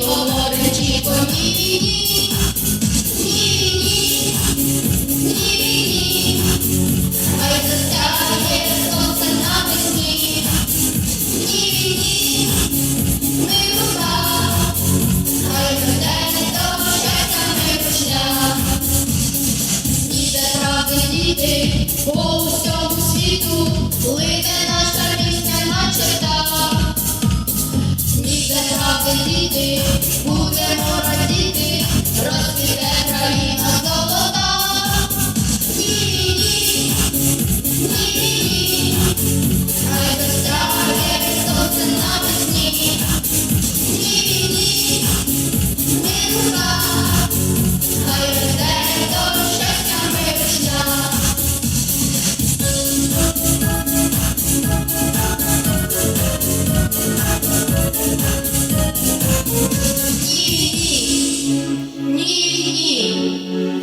говорить поміні. Oh, believe it. Who Yeah.